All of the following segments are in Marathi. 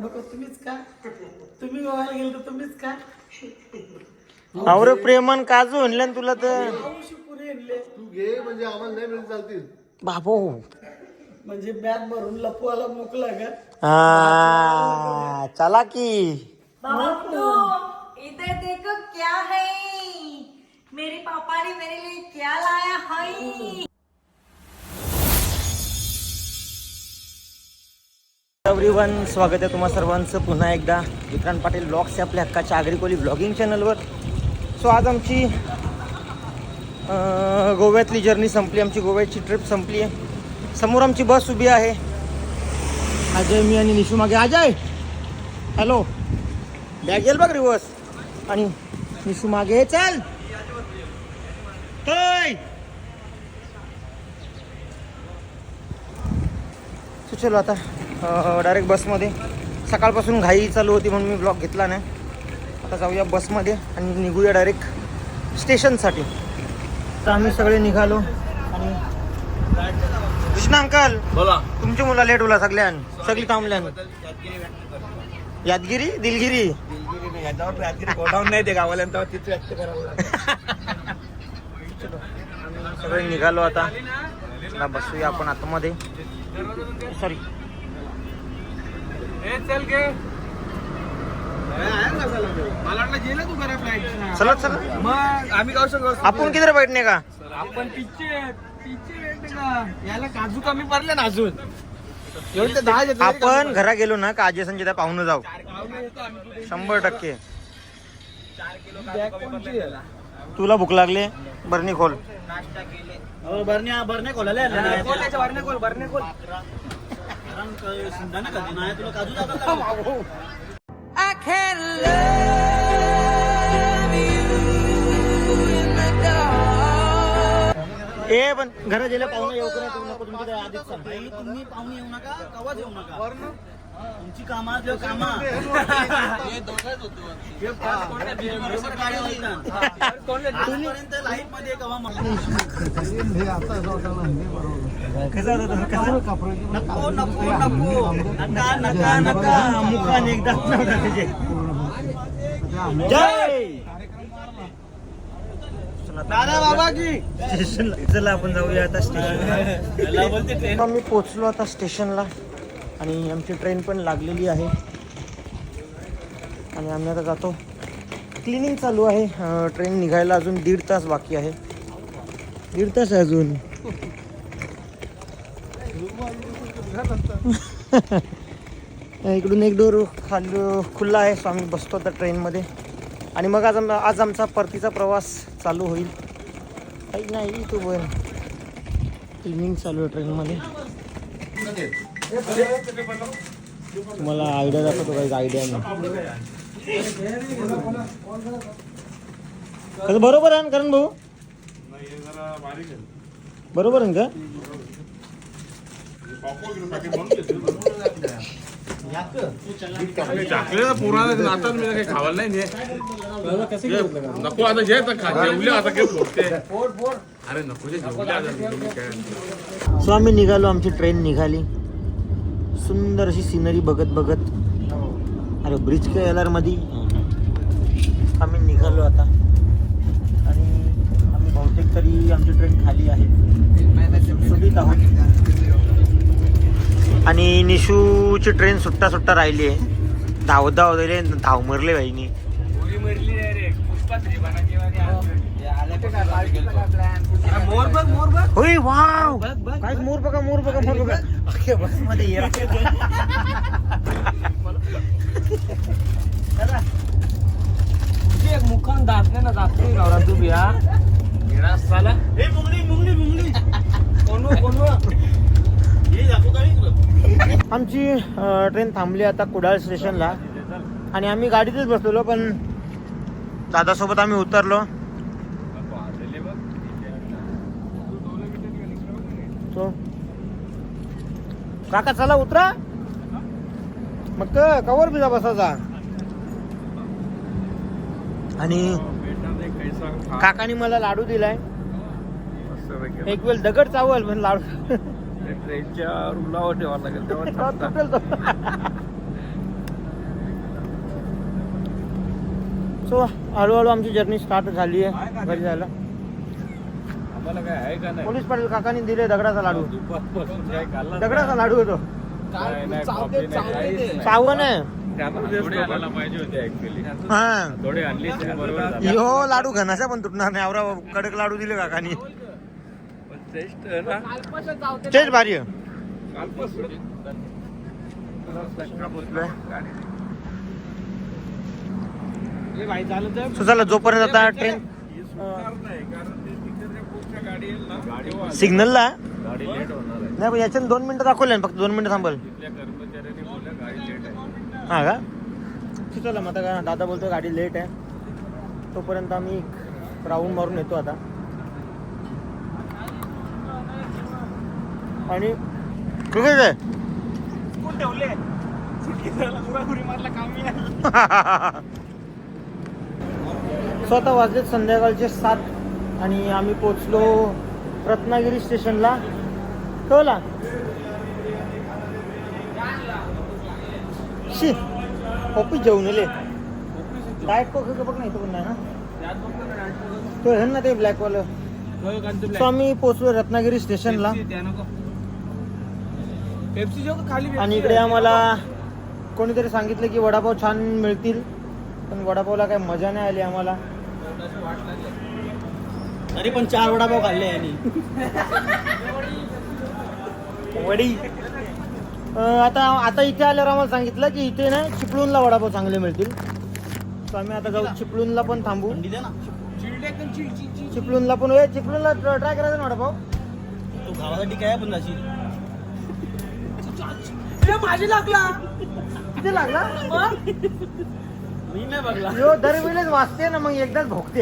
नको तुम्हीच का? तुम्ही गोव्याला गेल तर तुम्हीच का? अवरे प्रेमन काजू आणलं ना तुला तर. मावशी पुरे आणले. तू घे म्हणजे आम्हाला नाही मिळून चालतील. बाबो. म्हणजे बॅग भरून लपवायला मोकला का हा चला की. बाबू इधर देखो क्या है? मेरे पापा ने मेरे लिए क्या लाया है? एव्हरीवन स्वागत आहे तुम्हा सर्वांचं. पुन्हा एकदा विक्रांत पाटील ब्लॉग्स आहे आपल्या हक्काच्या आगरी ब्लॉगिंग चॅनलवर. सो आज आमची गोव्यातली जर्नी संपली. आमची गोव्याची ट्रिप संपली आहे. समोर आमची बस उभी आहे. अजय मी आणि निशू मागे. अजय! हॅलो बॅग येईल बघ रिवर्स आणि निशू मागे. चल! चलो आता डायरेक्ट बसमध्ये सकाळपासून घाई चालू होती म्हणून मी ब्लॉग घेतला नाही. आता जाऊया बसमध्ये आणि निघूया डायरेक्ट स्टेशनसाठी तर आम्ही सगळे निघालो आणि कृष्णा अंकल बोला. तुमची मुलं लेट होला सगळ्यान सगळी थांबल्यान. यादगिरी दिलगिरी? सगळे निघालो आता. बसूया आपण आतमध्ये. सॉरी चल घे मला वाटलं गेलं तू करा फ्लाईट चला चला. मग आम्ही गाव शकतो आपण किती बैठणे का आपण पिच्चे पिच्चे का याला काजू कमी पडले ना अजून. एवढे ते दहा देतो. आपण घरा गेलो ना का अजय संजय पाहुणं जाऊ. गावाला येतो आम्ही कुठे. शंभर टक्के. बॅग कोणची आहे? तुला भूक लागली? बरणी खोल. बरण्या बरण्या खोलायला खोल त्याच्या वरने खोल, वरने खोल. तुला काजू दाखवतो ए पण घरा गेल्या पाहुणं येऊ करा तू नको तुमची काय आधीच सांग बाई तुम्ही पाहुणे येऊ नका कवाच येऊ नका तुमची कामा देव कामा. आजपर्यंत लाईफमध्ये कवा कसं होतं तसं? कसं? नको नको नको. नका नका नका मुखाने एकदा नव्हता त्याचे. जय! दादा बाबा की. स्टेशनला चला आपण जाऊया आता स्टेशनला. मी पोचलो आता स्टेशनला. आणि आमची ट्रेन पण लागलेली आहे. आणि आम्ही आता जातो. क्लिनिंग चालू आहे. ट्रेन निघायला अजून दीड तास बाकी आहे. दीड तास आहे अजून. इकडून एक डोर खाली खुल्ला आहे. सो आम्ही बसतो त्या ट्रेनमध्ये. आणि मग आज आम- आज आमचा परतीचा प्रवास चालू होईल. काही नाही तू बर क्लिनिंग चालू आहे ट्रेनमध्ये. तुम्हाला आयडिया दाखवतो काही आयडिया नाही. बरोबर आहे ना करण भाऊ? बरोबर आहे का? खावायला नाही. नको आता जे आता अरे नको सो आम्ही निघालो आमची ट्रेन निघाली. सुंदर अशी सिनरी बघत बघत. अरे ब्रिज के एलमध्ये आम्ही निघालो आता. आणि आम्ही बहुतेक तरी आमची ट्रेन खाली आहे. सुटसुटीत आहोत. आणि निशूची ट्रेन सुट्टा सुट्टा राहिली आहे. धाव धावत आले धाव मरले बाईनी. मोर बघ मोर बघ. होय वाव काय मोर बघा मोर बघा मोर बघा अख्ख्या बसमध्ये ये तुझी एक मुखान दाखले ना नवरा तू बिया आमची ट्रेन थांबली आता कुडाळ स्टेशनला आणि आम्ही गाडीतच बसलेलो पण दादासोबत आम्ही उतरलो. तो. काका चला उतरा. मग क- कवर बिजा बसायचा. आणि काकानी मला लाडू दिलाय. एक वेळ दगड चावल पण लाडू. ट्रेनच्या रुलावर ठेवावं लागेल तेव्हा तुटेल तो. सो हळूहळू आमची जर्नी स्टार्ट झाली आहे. घरी जायला. आम्हाला काय आहे का नाही? पोलीस पाटील काकांनी दिले दगडाचा लाडू. दगडाचा लाडू होतो नाही, नाही, कॉफी नाही, काहीच नाही. सावं नाही थोडे आणायला पाहिजे होते ऍक्च्युली हा. लाडू घनाशा पण तुटणार नाही. आवरा कडक लाडू दिले काकानी. पण टेस्ट आहे भारी आहे. सो चला जोपर्यंत आता ट्रेन सिग्नलला? गाडी लेट होणार आहे. नाही पण याच्यात दोन मिनिटं दाखवले ना फक्त दोन मिनिटं थांबल. तिथल्या कर्मचाऱ्यांनी बोललं गाडी लेट आहे. हा का? चला मग आता दादा बोलतो गाडी लेट आहे. तोपर्यंत आम्ही राऊंड मारून येतो आता. आणि कुठे आहे. सो आता वाजलेत संध्याकाळचे सात आणि आम्ही पोचलो रत्नागिरी स्टेशनला. ठेवला शी कॉपी जेवून येले डायट कोक बघ नाही तो पण नाही ना? तो आहे ना ते ब्लॅकवालं सो आम्ही पोचलो रत्नागिरी स्टेशनला. आणि इकडे आम्हाला कोणीतरी सांगितलं की वडापाव छान मिळतील पण वडापावला काही मजा नाही आली आम्हाला. तरी पण चार वडापाव खाल्ले यांनी. वडी. अं, आता आता इथे आल्यावर आम्हाला सांगितलं की इथे ना चिपळूणला वडापाव चांगले मिळतील. तर आम्ही आता जाऊ चिपळूणला पण थांबू. चिपळूणला पण चिपळूणला ट्राय करायचा ना वडापाव. तू गावासाठी काय पण जाशील. माझी लागला. किती लागला? मी नाही बघला. यो दरवेळेस वाचते ना मग एकदाच भोगते.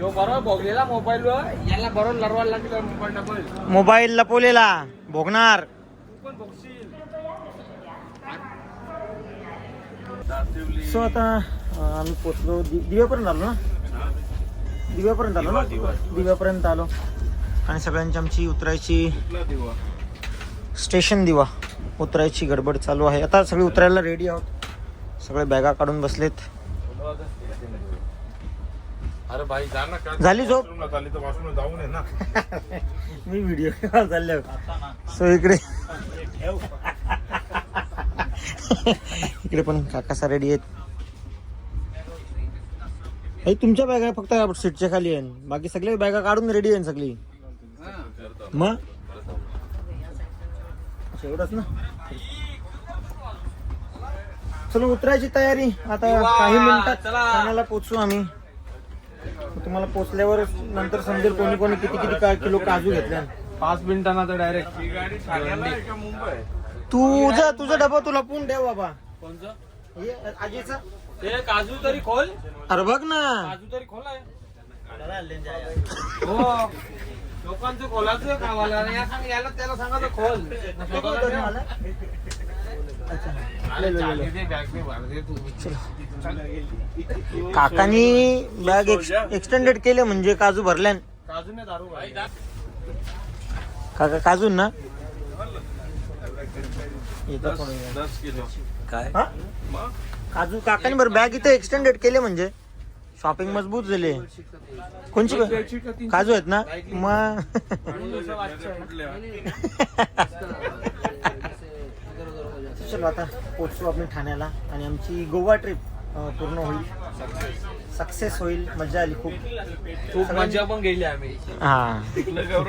यो बरोबर भोगलेला मोबाईल याला बरोबर लरवायला लागला मोबाईल डबल मोबाईल लपवलेला. भोगणार. तू पण भोगशील. सो आता अं, आम्ही पोचलो. दि- दिव्यापर्यंत आलो ना? दिव्यापर्यंत आलो ना? दिव्यापर्यंत आलो. आणि सगळ्यांची आमची उतरायची स्टेशन दिवा. उतरायची गडबड चालू आहे. आता सगळे उतरायला रेडी आहोत. सगळे बॅगा काढून बसलेत. अरे भाई जा ना झाली झोप? जाऊन ना. मी व्हिडिओ चालले सो इकडे इकडे पण काकासा रेडी आहेत. हे तुमच्या बॅगा फक्त सीटच्या खाली आहे बाकी सगळे बॅगा काढून रेडी आहे सगळी. मग? अच्छा, एवढंच ना? चलो उतरायची तयारी. आता काही मिनिटात ठाण्याला पोचू आम्ही. तुम्हाला पोचल्यावर नंतर समजेल कोणी कोणी किती किती का किलो काजू घेतल्या पाच मिनिटांना तर डायरेक्ट तुझा तुझा डबा तुला लपून ठेव बाबा. कोणचं? आजीचा? ते काजू तरी खोल. अरे बघ ना. काजू तरी खोल आहे. हो. लोकांचं खोलाचं कामाला याला त्याला सांगा तर खोल. काकानी बॅग एक्सटेंडेड केले म्हणजे काजू भरल्यान. काका काजू ना? हा? काजू काकाने बरं बॅग इथे एक्सटेंडेड केले म्हणजे. शॉपिंग मजबूत झाली. कोणची? काजू आहेत ना? मग चलो आता पोचलो आपण ठाण्याला आणि आमची गोवा ट्रिप पूर्ण होईल. सक्सेस होईल मजा आली खूप. खूप मजा पण गेली आम्ही. हा.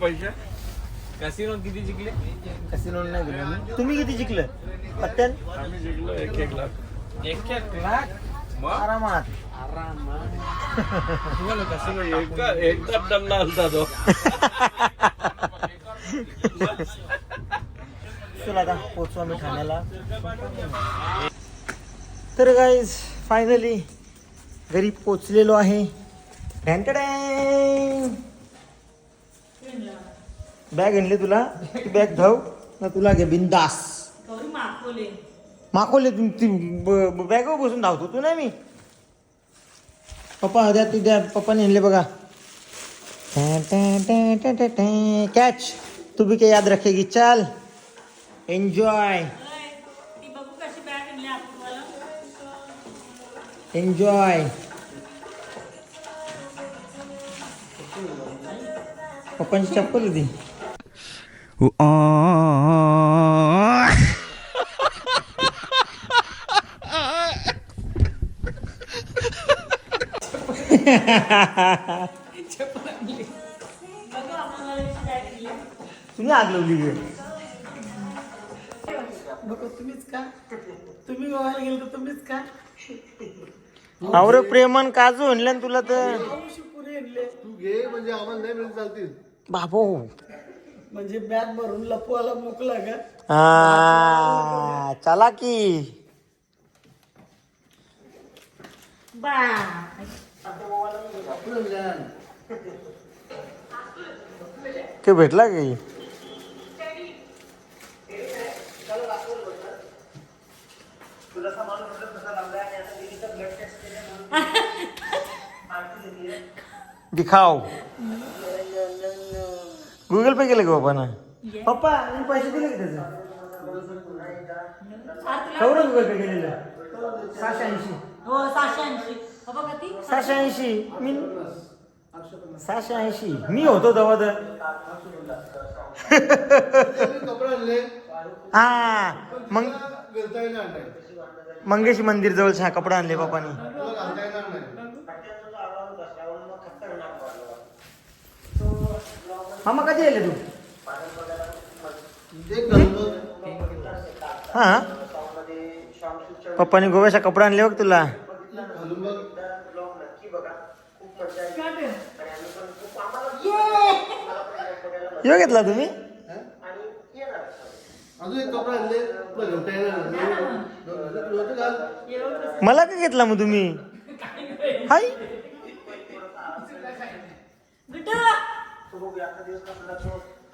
पैसे. कॅसिनो किती जिंकले? कसिनो नाही गेलो आम्ही. तुम्ही किती जिंकलं? पत्त्यान? आम्ही जिंकलो एक एक लाख. एक एक लाख? मग? आरामात. तुम्हाला कॅसिनो एकदा एकदा डल्ला होता तो. आता पोचू आम्ही ठाण्याला. तर गाईज फायनली घरी पोचलेलो आहे. बॅग आणली तुला? ती बॅग धाव. ना तुला घे बिंदास गौरी मागवले माखवले तू ती बॅगवर बसून धावतो तू नाही मी. पप्पा द्या ती द्या. पप्पाने आणले बघा. कॅच तू भी क्या याद रखेगी. चल. एन्जॉय ती बघू कशी बॅग आणली आपण मला एन्जॉय पप्पांची चप्पल होती तुम्ही आग लावली गे तुम्हीच का? तुम्ही गोव्याला गेलो तर तुम्हीच का? आवर प्रेमन काजू आणलं ना तुला तर. पुरे आणले तू घे म्हणजे आम्हाला नाही मिळून चालतील. बाबो. म्हणजे बॅग भरून लपवायला मोकला का? हा चला की. बाय ते भेटला की? दिखाव गुगल पे केलं का पप्पा पप्पा मी पैसे दिले का त्याचं? गुगल पे केलेलं? सहाशे ऐंशी. हो सहाशे ऐंशी. किती? सहाशे ऐंशी. मी सहाशे ऐंशी. मी होतो तेव्हा तर. हा मग मंगेशी मंदिर जवळचे हा कपडा आणले पप्पानी. मामा कधी येले तू? हा. पप्पानी गोव्याचा कपडा आणले बघ तुला. यो घेतला तुम्ही? मला का घेतला मग तुम्ही? हाय. अजून एक कपडा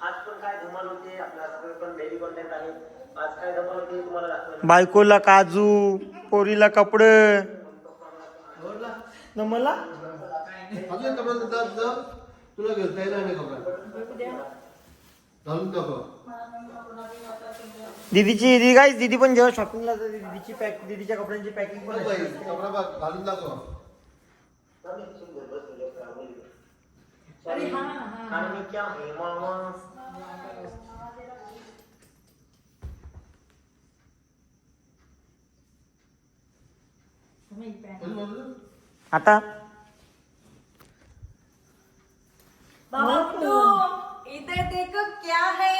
आणले तुला घालता येणार नाही तुला होतं घाल मला का घेतला मग तुम्ही हाय बायकोला काजू पोरीला कपड. न मला? अजून एक कपडा देतात तुझा तुला घालता येणार नाही कपडा. घालून दाखव दीदीची दीदी काय दीदी पण जेव्हा शॉपिंगला जाते दीदीची पॅक दीदीच्या कपड्यांची पॅकिंग पण बघ बाई, असते. कपडा बघ घालून दाखव अरे हा हा. आता? बाबा इधर देखो क्या है?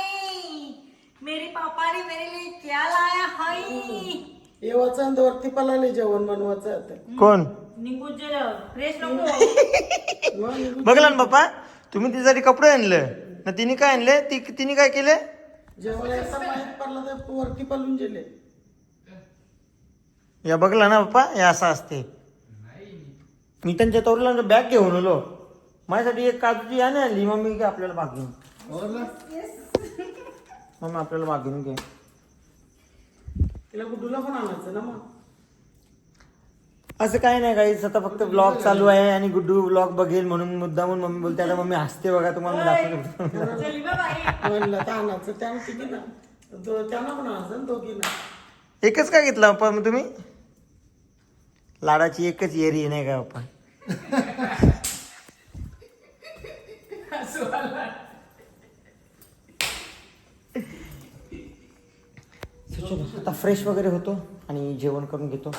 मेरे पापा ने मेरे लिए क्या लाया है? येवाचा आणि वरती पलाले जेवण बनवायचं आता कोण? निघून फ्रेश नको. बघला ना बाप्पा तुम्ही तिच्यासाठी कपडे आणलं. ना तिने काय आणले? ती तिने काय केले? जेवायला असा माहीत पडला तर वरती पलून गेले. या बघला ना बाप्पा हे असं असते. मी त्यांच्या तोरला बॅग घेऊन आलो. माझ्यासाठी एक काजूची याने आणली. मम्मी की आपल्याला मागून आवडला मम्मी आपल्याला मागून घे. तिला गुड्डूला पण आणायचं ना मग? असं काही नाही काही आता फक्त ब्लॉग चालू आहे आणि गुड्डू ब्लॉग बघेल म्हणून मुद्दा म्हणून मम्मी बोलते आता मम्मी हसते बघा तुम्हाला मी दाखवतो. एकच काय घेतला बाप्पा मग तुम्ही? लाडाची एकच येरी नाही का चलो, आता फ्रेश वगैरे होतो आणि जेवण करून घेतो.